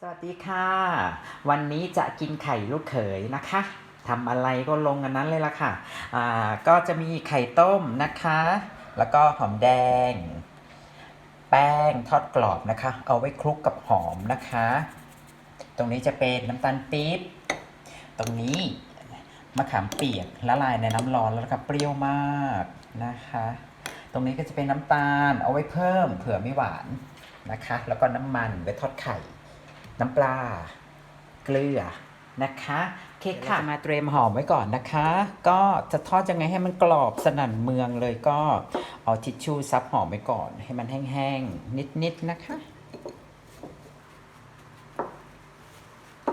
สวัสดีค่ะ วันนี้จะกินไข่ลูกเขยนะคะทำอะไรก็ลงอันนั้นเลยละค่ะอ่าก็จะมีไข่ต้มนะคะ แล้วก็หอมแดง แป้งทอดกรอบนะคะ เอาไว้คลุกกับหอมนะคะ ตรงนี้จะเป็นน้ำตาลปี๊บตรงนี้มะขามเปียกละลายในน้ำร้อนแล้วก็เปรี้ยวมากนะคะ ตรงนี้ก็จะเป็นน้ำตาลเอาไว้เพิ่มเผื่อไม่หวานนะคะ แล้วก็น้ำมันไว้ทอดไข่ น้ำปลา เกลือนะคะโอเคค่ะมาเตรียมหอมไว้ก่อนนะคะ ก็จะทอดยังไงให้มันกรอบสนั่นเมืองเลยก็เอาทิชชู่ซับหอมไว้ก่อน ให้มันแห้งๆนิดๆนะคะ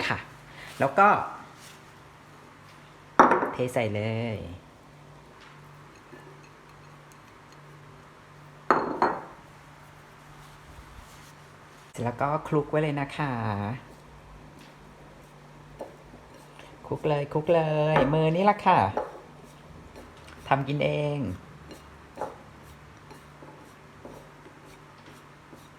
ค่ะ แล้วก็ เทใส่เลย เสร็จ แล้วก็คลุกไว้เลยนะคะคลุกเลยคลุกเลย มือนี่ละค่ะทำกินเอง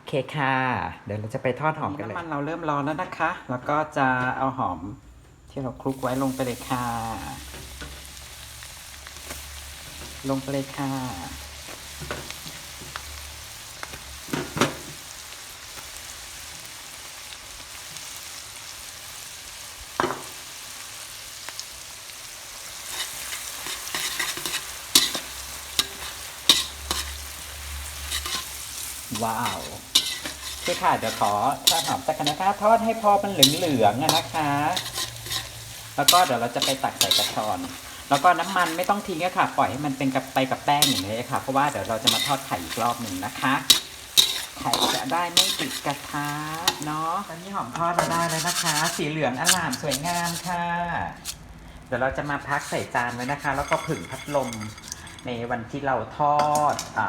เคค่ะเดี๋ยวเราจะไปทอดหอมกันเลยน้ำมันเราเริ่มร้อนแล้วนะคะ แล้วก็จะเอาหอมที่เราคลุกไว้ลงไปเลยค่ะ ลงไปเลยค่ะ ว้าวโอคค่ะเดี๋ยวขอทอดหอมสักนะคะทอดให้พอมันเหลืองๆนะคะ แล้วก็เดี๋ยวเราจะไปตักใส่กระชอน แล้วก็น้ำมันไม่ต้องทิ้งค่ะ ปล่อยให้มันเป็นกับไปกับแป้งอย่างนี้ค่ะ เพราะว่าเดี๋ยวเราจะมาทอดไข่อีกรอบหนึ่งนะคะไข่จะได้ไม่ติดกระทะเนาะตอนนี้หอมทอดมาได้แล้วนะคะ สีเหลืองอล่ามสวยงามค่ะ เดี๋ยวเราจะมาพักใส่จานไว้นะคะ แล้วก็ผึ่งพัดลมในวันที่เราทอดอ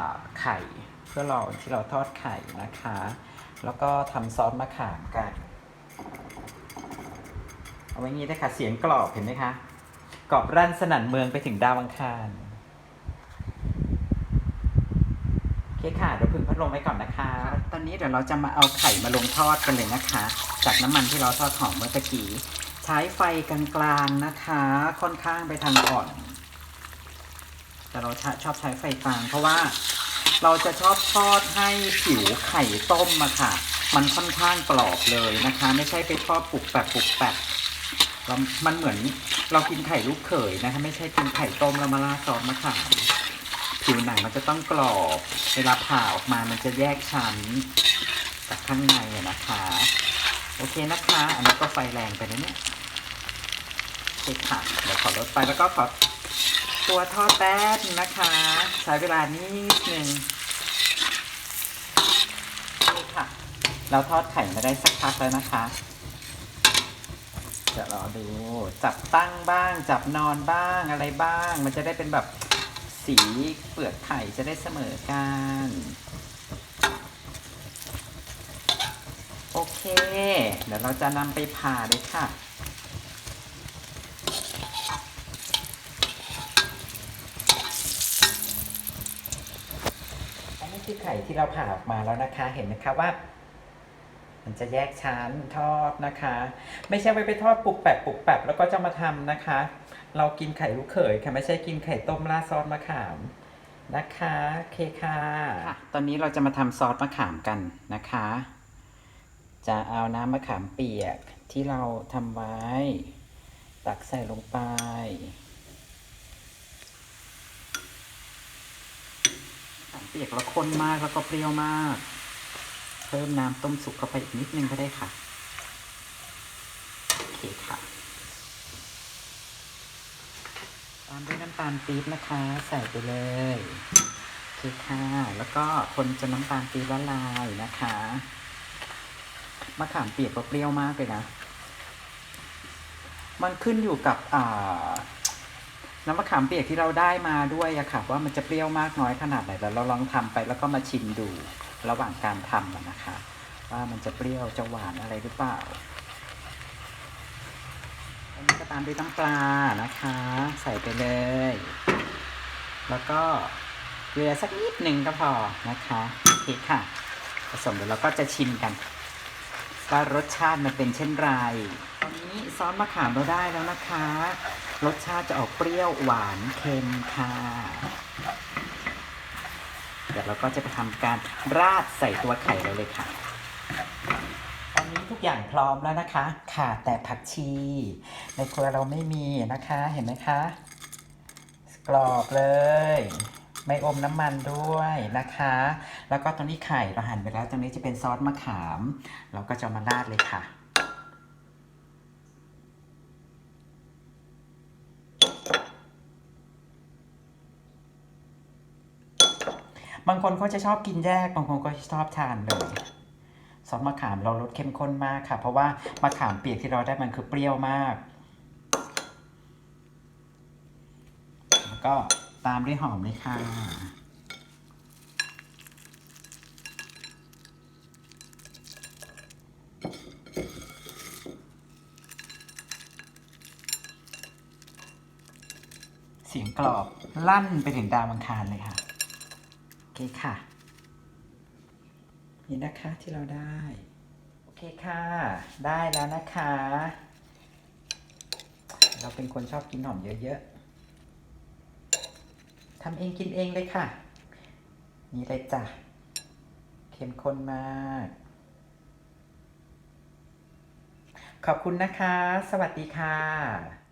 ไข่ พื่อรอที่เราทอดไข่นะคะ แล้วก็ทำซอสมะขามกัน เอาไว้งี้นะคะเสียงกรอบเห็นไหมคะ กรอบรั่นสนั่นเมืองไปถึงดาวอังคารโอเคค่ะเดี๋ยวพึ่งพัดลมไว้ก่อนนะคะ ตอนนี้เดี๋ยวเราจะมาเอาไข่มาลงทอดกันเลยนะคะ จากน้ำมันที่เราทอดหอมเมื่อตะกี้ ใช้ไฟกลางๆนะคะ ค่อนข้างไปทางอ่อน แต่เราชอบใช้ไฟกลางเพราะว่า เราจะชอบทอดให้ผิวไข่ต้มอะค่ะ มันค่อนข้างกรอบเลยนะคะ ไม่ใช่ไปทอดปุกแปกปุกแปกเรามันเหมือนเรากินไข่ลูกเขยนะคะ ไม่ใช่กินไข่ต้มแล้วมาราดซอสมะขามผิวหนังมันจะต้องกรอบ เวลาผ่าออกมามันจะแยกชั้นจากข้างในอะนะคะ โอเคนะคะ อันนี้ก็ไฟแรงไปนะเนี่ยโอเคค่ะเดี๋ยวขอลดไฟแล้วก็ขอตัวทอดแป๊บนึงนะคะ ใช้เวลานิดนึงนี่ค่ะ เราทอดไข่มาได้สักพักแล้วนะคะจะรอดูจับตั้งบ้าง จับนอนบ้างอะไรบ้าง มันจะได้เป็นแบบสีเปลือกไข่จะได้เสมอกัน โอเค เดี๋ยวเราจะนำไปผ่าเลยค่ะอันนี้คือไข่ที่เราผ่าออกมาแล้วนะคะเห็นไหมคะว่า มันจะแยกชั้นทอดนะคะ ไม่ใช่ไปไปทอดปุกแปบปุกแปบแล้วก็จะมาทำนะคะ เรากินไข่ลูกเขยค่ะไม่ใช่กินไข่ต้มราดซอสมะขามนะคะโอเคค่ะตอนนี้เราจะมาทำซอสมะขามกันนะคะ จะเอาน้ำมะขามเปียกที่เราทำไว้ ตักใส่ลงไปเปียกแล้วข้นมากแล้วก็เปรี้ยวมาก พิ่มน้ำต้มสุกเข้าไปอีกนิดนึงก็ได้ค่ะ โอเคค่ะ ตามด้วยน้ำตาลปี๊บนะคะ ใส่ไปเลย โอเคค่ะ แล้วก็คนจนน้ำตาลปี๊บละลายนะคะมะขามเปียกก็เปรี้ยวมากเลยนะ มันขึ้นอยู่กับอ่าน้ำมะขามเปียกที่เราได้มาด้วยอะค่ะ ว่ามันจะเปรี้ยวมากน้อยขนาดไหนแล้วเราลองทำไปแล้วก็มาชิมดู ระหว่างการทำนะคะ ว่ามันจะเปรี้ยวจะหวานอะไรหรือเปล่าอันนี้ก็ตามด้วยน้ำปลานะคะ ใส่ไปเลย แล้วก็เกลือสักนิดหนึ่งก็พอนะคะโอเคค่ะ ผสมเดี๋ยวเราก็จะชิมกันว่ารสชาติมันเป็นเช่นไร ตอนนี้ซอสมะขามเราได้แล้วนะคะ รสชาติจะออกเปรี้ยวหวานเค็มค่ะ เดี๋ยวเราก็จะไปทำการราดใส่ตัวไข่เราเลยค่ะ ตอนนี้ทุกอย่างพร้อมแล้วนะคะขาดแต่ผักชี ในครัวเราไม่มีนะคะ เห็นไหมคะ กรอบเลย ไม่อมน้ำมันด้วยนะคะ แล้วก็ตรงนี้ไข่เราหั่นไปแล้ว ตรงนี้จะเป็นซอสมะขาม เราก็จะมาราดเลยค่ะ บางคนเขาจะชอบกินแยก บางคนก็ชอบทานเลยซอสมะขามเรารสเข้มข้นมากค่ะ เพราะว่ามะขามเปียกที่เราได้มันคือเปรี้ยวมาก แล้วก็ตามด้วยหอมเลยค่ะเสียงกรอบลั่นไปถึงดาวอังคารเลยค่ะ เคค่ะ นี่นะคะที่เราได้ โอเคค่ะ ได้แล้วนะคะ เราเป็นคนชอบกินหอมเยอะๆทำเองกินเองเลยค่ะ นี่เลยจ้ะเข้มข้นมาก ขอบคุณนะคะ สวัสดีค่ะ